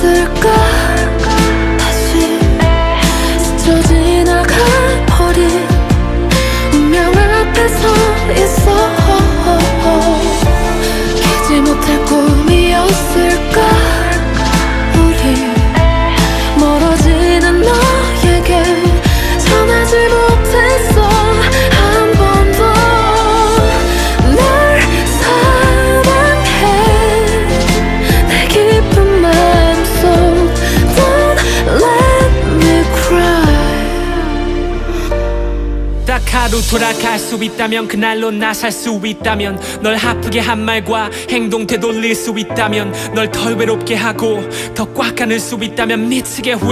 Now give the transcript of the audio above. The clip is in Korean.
있을까 하루 돌아갈 수 있다면 그날로 나 살 수 있다면 널 아프게 한 말과 행동 되돌릴 수 있다면 널 덜 외롭게 하고 더 꽉 안을 수 있다면 미치게 후회